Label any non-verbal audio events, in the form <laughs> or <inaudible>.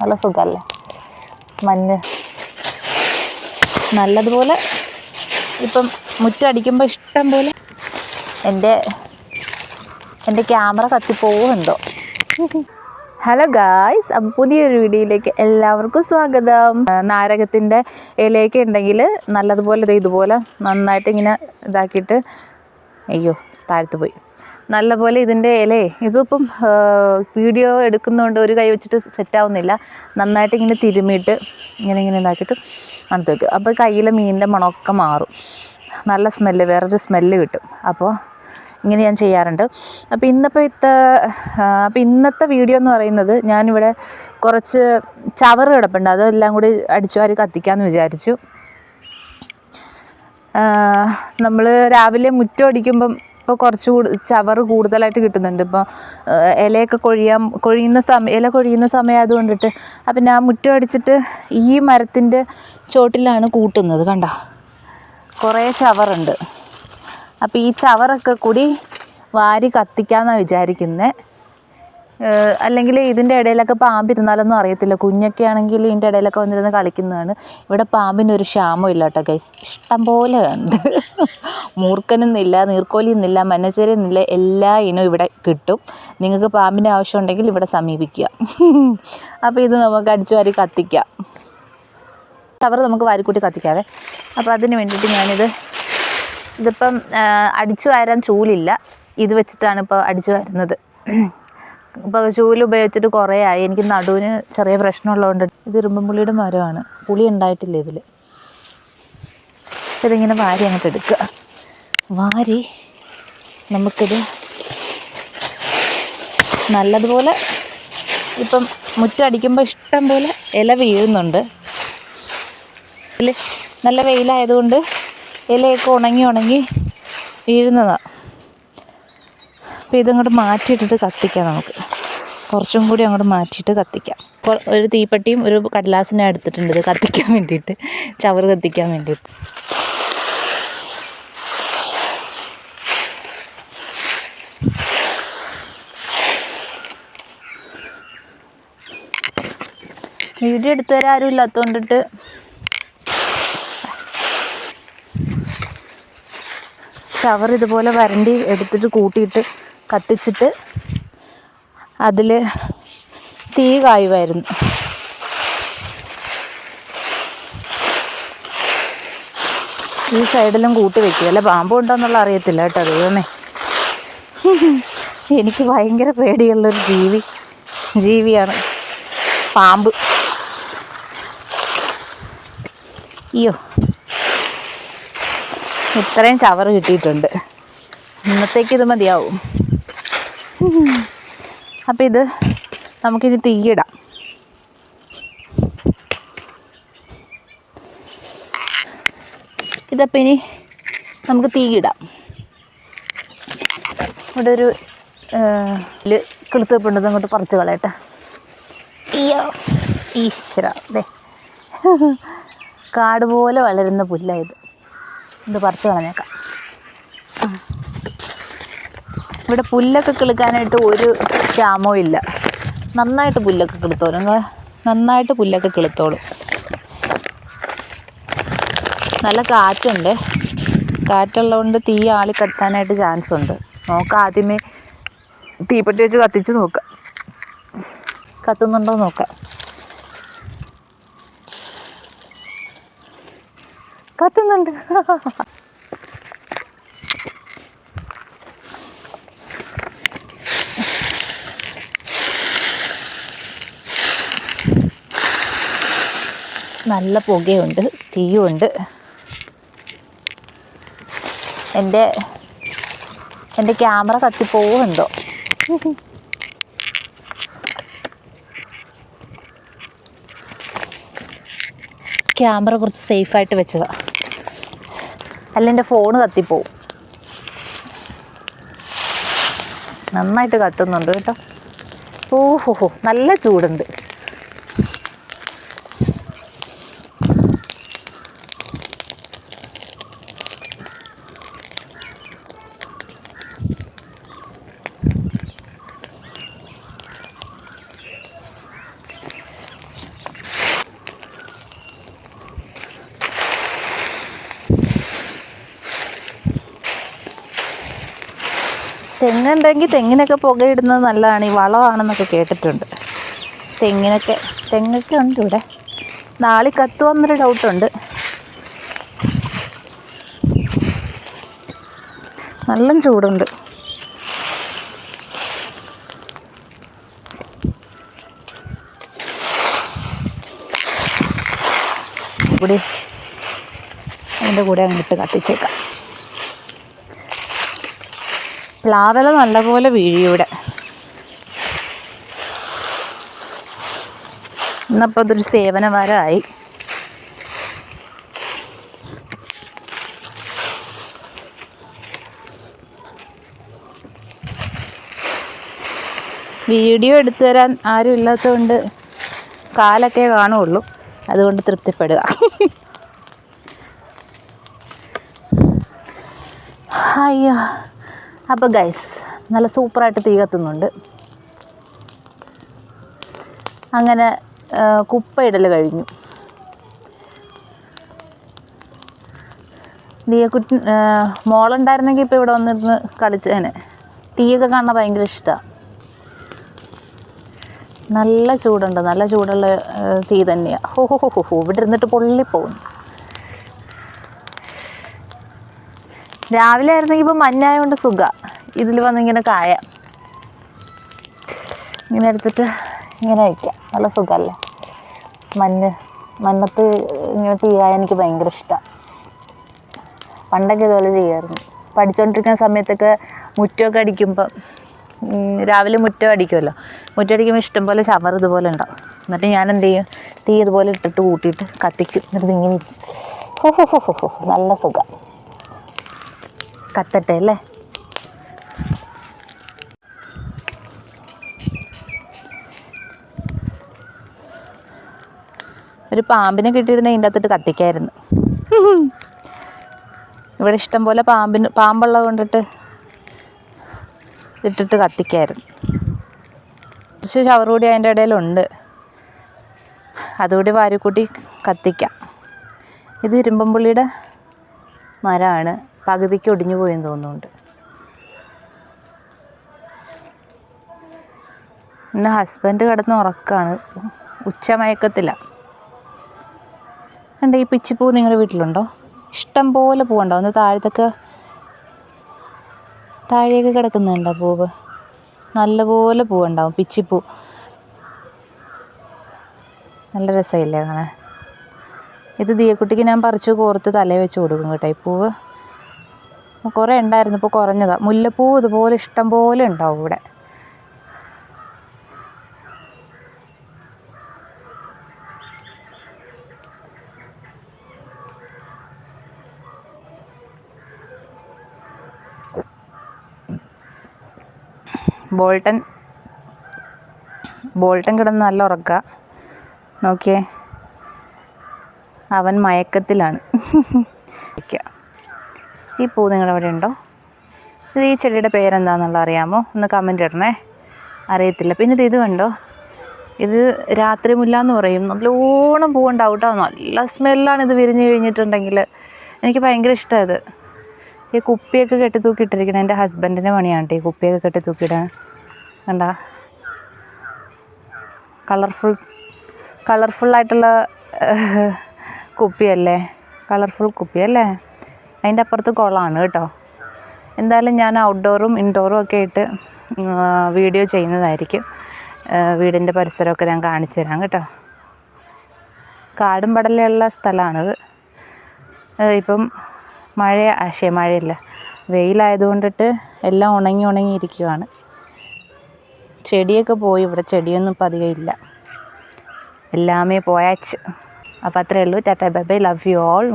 നല്ല സുഖമല്ലേ മഞ്ഞ്. നല്ലതുപോലെ ഇപ്പം മുറ്റടിക്കുമ്പോൾ ഇഷ്ടം പോലെ എന്റെ എന്റെ ക്യാമറ കത്തിപ്പോവും എന്തോ ഹലോ ഗായ്സ് അപ്പം പുതിയൊരു വീഡിയോയിലേക്ക് എല്ലാവർക്കും സ്വാഗതം. നാരകത്തിന്റെ ഇലയൊക്കെ ഉണ്ടെങ്കിൽ നല്ലതുപോലെ ഇതുപോലെ നന്നായിട്ട് ഇങ്ങനെ ഇതാക്കിയിട്ട് അയ്യോ താഴ്ത്തു പോയി. നല്ലപോലെ ഇതിന്റെ ഇലേ ഇതിപ്പം വീഡിയോ എടുക്കുന്നതുകൊണ്ട് ഒരു കൈ വെച്ചിട്ട് സെറ്റാവുന്നില്ല. നന്നായിട്ട് ഇങ്ങനെ തിരുമിയിട്ട് ഇങ്ങനെ ഇങ്ങനെ ഇതാക്കിയിട്ട് അടുത്ത് വയ്ക്കും അപ്പോൾ കയ്യിലെ മീനിന്റെ മണമൊക്കെ മാറും. നല്ല സ്മെല്ല് വേറൊരു സ്മെല്ല് കിട്ടും. അപ്പോൾ ഇങ്ങനെ ഞാൻ ചെയ്യാറുണ്ട്. അപ്പോൾ ഇന്നിപ്പോൾ ഇത്ത അപ്പോൾ ഇന്നത്തെ വീഡിയോ എന്ന് പറയുന്നത് ഞാനിവിടെ കുറച്ച് ചവർ കിടപ്പുണ്ട്. അതെല്ലാം കൂടി അടിച്ചു വാരി കത്തിക്കാമെന്ന് വിചാരിച്ചു. നമ്മൾ രാവിലെ മുറ്റം അടിക്കുമ്പം ഇപ്പോൾ കുറച്ച് കൂടി ചവറ് കൂടുതലായിട്ട് കിട്ടുന്നുണ്ട്. ഇപ്പോൾ ഇലയൊക്കെ കൊഴിയാൻ കൊഴിയുന്ന സമയം ഇല കൊഴിയുന്ന സമയം കൊണ്ടിട്ട് അപ്പം ഞാൻ മുറ്റം അടിച്ചിട്ട് ഈ മരത്തിന്റെ ചോട്ടിലാണ് കൂട്ടുന്നത് കണ്ട? കുറേ ചവറുണ്ട്. അപ്പോൾ ഈ ചവറൊക്കെ കൂടി വാരി കത്തിക്കാമെന്നാണ് വിചാരിക്കുന്നത് അല്ലെങ്കിൽ ഇതിന്റെ ഇടയിലൊക്കെ പാമ്പ് ഇരുന്നാലൊന്നും അറിയത്തില്ല. കുഞ്ഞൊക്കെ ആണെങ്കിൽ ഇതിന്റെ ഇടയിലൊക്കെ വന്നിരുന്ന് കളിക്കുന്നതാണ്. ഇവിടെ പാമ്പിന് ഒരു ക്ഷാമം ഇല്ല കേട്ടോ ഗൈസ് ഇഷ്ടം പോലെ ഉണ്ട്. മൂർഖനെന്നില്ല നീർക്കോലിയെന്നില്ല മന്നച്ചേരെന്നില്ല എല്ലാ ഇനവും ഇവിടെ കിട്ടും. നിങ്ങൾക്ക് പാമ്പിന്റെ ആവശ്യമുണ്ടെങ്കിൽ ഇവിടെ സമീപിക്കുക. അപ്പോൾ ഇത് നമുക്ക് അടിച്ചു വാരി കത്തിക്കാം. ചവറ് നമുക്ക് വാരിക്കൂട്ടി കത്തിക്കാവേ. അപ്പോൾ അതിന് വേണ്ടിയിട്ട് ഞാനിത് ഇതിപ്പം അടിച്ചു വാരാൻ ചൂലില്ല. ഇത് വെച്ചിട്ടാണ് ഇപ്പോൾ അടിച്ചു വരുന്നത്. ഇപ്പോൾ ചൂൽ ഉപയോഗിച്ചിട്ട് കുറേ ആയി. എനിക്ക് നടുവിന് ചെറിയ പ്രശ്നമുള്ളതുകൊണ്ട് ഇത് ഇരുമ്പുള്ളിയുടെ മരമാണ്. പുളി ഉണ്ടായിട്ടില്ല ഇതിൽ ഇതിങ്ങനെ വാരി അങ്ങോട്ട് എടുക്കുക. വാരി നമുക്കിത് നല്ലതുപോലെ ഇപ്പം മുറ്റടിക്കുമ്പോൾ ഇഷ്ടം പോലെ ഇല വീഴുന്നുണ്ട്. ഇതിൽ നല്ല വെയിലായതുകൊണ്ട് ഇലയൊക്കെ ഉണങ്ങി ഉണങ്ങി വീഴുന്നതാണ് അപ്പോൾ ഇതങ്ങോട്ട് മാറ്റിയിട്ടിട്ട് കത്തിക്കാം നമുക്ക്. കുറച്ചും കൂടി അങ്ങോട്ട് മാറ്റിയിട്ട് കത്തിക്കാം. ഒരു തീപ്പെട്ടിയും ഒരു കടലാസിനെ എടുത്തിട്ടുണ്ട്. ഇത് കത്തിക്കാൻ വേണ്ടിയിട്ട്. ചവറ് കത്തിക്കാൻ വേണ്ടിയിട്ട്. വീഡിയോ എടുത്തു തരാൻ ആരും ഇല്ലാത്തതുകൊണ്ടിട്ട് ചവർ ഇതുപോലെ വരണ്ടി എടുത്തിട്ട് കൂട്ടിയിട്ട് കത്തിച്ചിട്ട് അതിൽ തീ കായുമായിരുന്നു ഈ സൈഡിലും കൂട്ടി വെക്കുക. അല്ലെ പാമ്പ് ഉണ്ടോന്നുള്ള അറിയത്തില്ല കേട്ടോ ദൈവമേ. എനിക്ക് ഭയങ്കര പേടിയുള്ളൊരു ജീവി ജീവിയാണ് പാമ്പ്. അയ്യോ. ഇത്രയും ചവറ് കിട്ടിയിട്ടുണ്ട്. ഇന്നത്തേക്ക് ഇത് മതിയാവും. അപ്പം ഇത് നമുക്കിനി തീയിടാം. ഇതപ്പം ഇനി നമുക്ക് തീയിടാം. ഇവിടെ ഒരു കിളുത്തപ്പുണ്ട്. അങ്ങോട്ട് പറിച്ച് കളയട്ടെ. അയ്യോ. ഈശ്വര. അതെ കാട് പോലെ വളരുന്ന പുല്ലായത് ഇത്. പറിച്ച് കളഞ്ഞേക്കാം. ഇവിടെ പുല്ലൊക്കെ കിളുക്കാനായിട്ട് ഒരു ക്ഷാമവും ഇല്ല. നന്നായിട്ട് പുല്ലൊക്കെ കിളുത്തോളും. നന്നായിട്ട് പുല്ലൊക്കെ കിളുത്തോളും. നല്ല കാറ്റുണ്ട്. കാറ്റുള്ളതുകൊണ്ട് തീ ആളി കത്താനായിട്ട് ചാൻസ് ഉണ്ട്. നോക്കാം ആദ്യമേ തീപ്പെട്ടി വെച്ച് കത്തിച്ച് നോക്കാം. കത്തുന്നുണ്ടോ നോക്കാം. കത്തുന്നുണ്ട്. <laughs> നല്ല പുകയുണ്ട് തീയുണ്ട്. എന്റെ എന്റെ ക്യാമറ കത്തിപ്പോവുന്നുണ്ടോ ക്യാമറ കുറച്ച് സേഫായിട്ട് വെച്ചതാ. അല്ല എന്റെ ഫോണ് കത്തിപ്പോവും നന്നായിട്ട് കത്തുന്നുണ്ട് കേട്ടോ. ഓഹോ നല്ല ചൂടുണ്ട്. തെങ്ങുണ്ടെങ്കിൽ തെങ്ങിനൊക്കെ പുകയിടുന്നത് നല്ലതാണ്. ഈ വളമാണെന്നൊക്കെ കേട്ടിട്ടുണ്ട്. തെങ്ങിനൊക്കെ തെങ്ങൊക്കെ ഉണ്ട് ഇവിടെ. നാളെ കത്തുവന്നൊരു ഡൗട്ടുണ്ട് നല്ല ചൂടുണ്ട്. ഇവിടെ അതിന്റെ കൂടെ അങ്ങോട്ട് കത്തിച്ചേക്കാം. പ്ലാവില നല്ലപോലെ വീഴിയൂടെ. ഇന്നപ്പോൾ അതൊരു സേവനവാരമായി വീഡിയോ എടുത്തു തരാൻ ആരും ഇല്ലാത്തതുകൊണ്ട് കാലൊക്കെ കാണുള്ളൂ. അതുകൊണ്ട് തൃപ്തിപ്പെടുക. അയ്യോ. അപ്പോൾ ഗൈസ് നല്ല സൂപ്പറായിട്ട് തീ കത്തുന്നുണ്ട്. അങ്ങനെ കുപ്പയിടൽ കഴിഞ്ഞു. തീയക്കുറ്റി മോളുണ്ടായിരുന്നെങ്കിൽ ഇപ്പോൾ ഇവിടെ വന്നിരുന്ന് കളിച്ചേനെ. തീയൊക്കെ കാണാൻ ഭയങ്കര ഇഷ്ടമാണ് നല്ല ചൂടുണ്ട് നല്ല ചൂടുള്ള തീ തന്നെയാണ് ഹോ ഹോ ഹോ ഹോ ഇവിടെ ഇരുന്നിട്ട് പൊള്ളിപ്പോകുന്നു. രാവിലെ ആയിരുന്നെങ്കിൽ ഇപ്പം മഞ്ഞായതുകൊണ്ട് സുഖ. ഇതിൽ വന്നിങ്ങനെ കായ. ഇങ്ങനെ എടുത്തിട്ട് ഇങ്ങനെ വയ്ക്കാം. നല്ല സുഖമല്ലേ മഞ്ഞ് മഞ്ഞത്ത് ഇങ്ങനെ തീ കായ എനിക്ക് ഭയങ്കര ഇഷ്ടമാണ് പണ്ടൊക്കെ ഇതുപോലെ ചെയ്യുമായിരുന്നു പഠിച്ചുകൊണ്ടിരിക്കുന്ന സമയത്തൊക്കെ മുറ്റമൊക്കെ അടിക്കുമ്പോൾ രാവിലെ മുറ്റം അടിക്കുമല്ലോ മുറ്റം അടിക്കുമ്പോൾ ഇഷ്ടംപോലെ ചവർ ഇതുപോലെ ഉണ്ടാവും. എന്നിട്ട് ഞാൻ എന്ത് ചെയ്യും? തീ ഇതുപോലെ ഇട്ടിട്ട് കൂട്ടിയിട്ട് കത്തിക്കും. എന്നിട്ട് ഇങ്ങനെ ഹോ ഹോ ഹോ ഹോ നല്ല സുഖം. കത്തട്ടെ അല്ലേ? ഒരു പാമ്പിനെ കിട്ടിയിരുന്ന ഇതിന്റെ അകത്തിട്ട് കത്തിക്കായിരുന്നു. ഇവിടെ ഇഷ്ടം പോലെ പാമ്പിന് പാമ്പുള്ളത് കൊണ്ടിട്ട് ഇട്ടിട്ട് കത്തിക്കായിരുന്നു. കുറച്ച് ഷവർ കൂടി അതിന്റെ ഇടയിലുണ്ട്. അതുകൂടി വാരിക്കൂട്ടി കത്തിക്കാം. ഇത് ഇരുമ്പമ്പുള്ളിയുടെ മരമാണ്. പകുതിക്ക് ഒടിഞ്ഞു പോയെന്ന് തോന്നുന്നുണ്ട്. ഇന്ന് ഹസ്ബൻഡ് കിടന്ന് ഉറക്കാണ്. ഉച്ച മയക്കത്തില്ല കണ്ട ഈ പിച്ചിപ്പൂ നിങ്ങളുടെ വീട്ടിലുണ്ടോ? ഇഷ്ടം പോലെ പൂവുണ്ടോ? ഒന്ന് താഴത്തൊക്കെ താഴെയൊക്കെ കിടക്കുന്നുണ്ടോ പൂവ്? നല്ലപോലെ പൂവുണ്ടാവും പിച്ചിപ്പൂ. നല്ല രസമില്ലേ കാണാൻ ഇത് ദിയക്കുട്ടിക്ക് ഞാൻ പറിച്ചു കോർത്ത് തലയിൽ വെച്ച് കൊടുക്കും കേട്ടോ ഈ പൂവ്. കുറേ ഉണ്ടായിരുന്നു. ഇപ്പോൾ കുറഞ്ഞതാണ് മുല്ലപ്പൂ ഇതുപോലെ ഇഷ്ടം പോലെ ഉണ്ടാവും ഇവിടെ. ബോൾട്ടൻ ബോൾട്ടൻ കിടന്ന് നല്ല ഉറക്ക. നോക്കിയേ. അവൻ മയക്കത്തിലാണ്. <laughs> ഈ പൂ നിങ്ങളുടെ അവിടെ ഉണ്ടോ? ഇത് ഈ ചെടിയുടെ പേരെന്താണെന്നുള്ള അറിയാമോ? ഒന്ന് കമന്റ് ഇടണേ. അറിയത്തില്ല. പിന്നെ ഇത് ഇത് കണ്ടോ? ഇത് രാത്രി മുല്ല എന്ന് പറയും. നല്ലോണം പൂവുണ്ടാവും കേട്ടോ നല്ല സ്മെല്ലാണ് ഇത് വിരിഞ്ഞ് കഴിഞ്ഞിട്ടുണ്ടെങ്കിൽ എനിക്ക് ഭയങ്കര ഇഷ്ടമാണ് ഇത്. ഈ കുപ്പിയൊക്കെ കെട്ടി തൂക്കിയിട്ടിരിക്കണം. എന്റെ ഹസ്ബൻഡിന്റെ പണിയാണ് കേട്ടോ ഈ കുപ്പിയൊക്കെ കെട്ടി തൂക്കിയിടാൻ. കണ്ട? കളർഫുൾ കളർഫുള്ളായിട്ടുള്ള കുപ്പിയല്ലേ? കളർഫുൾ കുപ്പിയല്ലേ? അതിന്റെ അപ്പുറത്ത് കുളമാണ് കേട്ടോ. എന്തായാലും ഞാൻ ഔട്ട്ഡോറും ഇൻഡോറും ഒക്കെ ആയിട്ട് വീഡിയോ ചെയ്യുന്നതായിരിക്കും. വീടിന്റെ പരിസരമൊക്കെ ഞാൻ കാണിച്ചു തരാം കേട്ടോ. കാടും പടലുള്ള സ്ഥലമാണിത്. ഇപ്പം മഴ ആശയ മഴയില്ല. വെയിലായതുകൊണ്ടിട്ട് എല്ലാം ഉണങ്ങി ഉണങ്ങി ഇരിക്കുവാണ്. ചെടിയൊക്കെ പോയി ഇവിടെ ചെടിയൊന്നും ഇപ്പം അധികം ഇല്ല. എല്ലാമേ പോയാച്ച്. അപ്പോൾ അത്രയേ ഉള്ളൂ. Tata bye bye. Love you all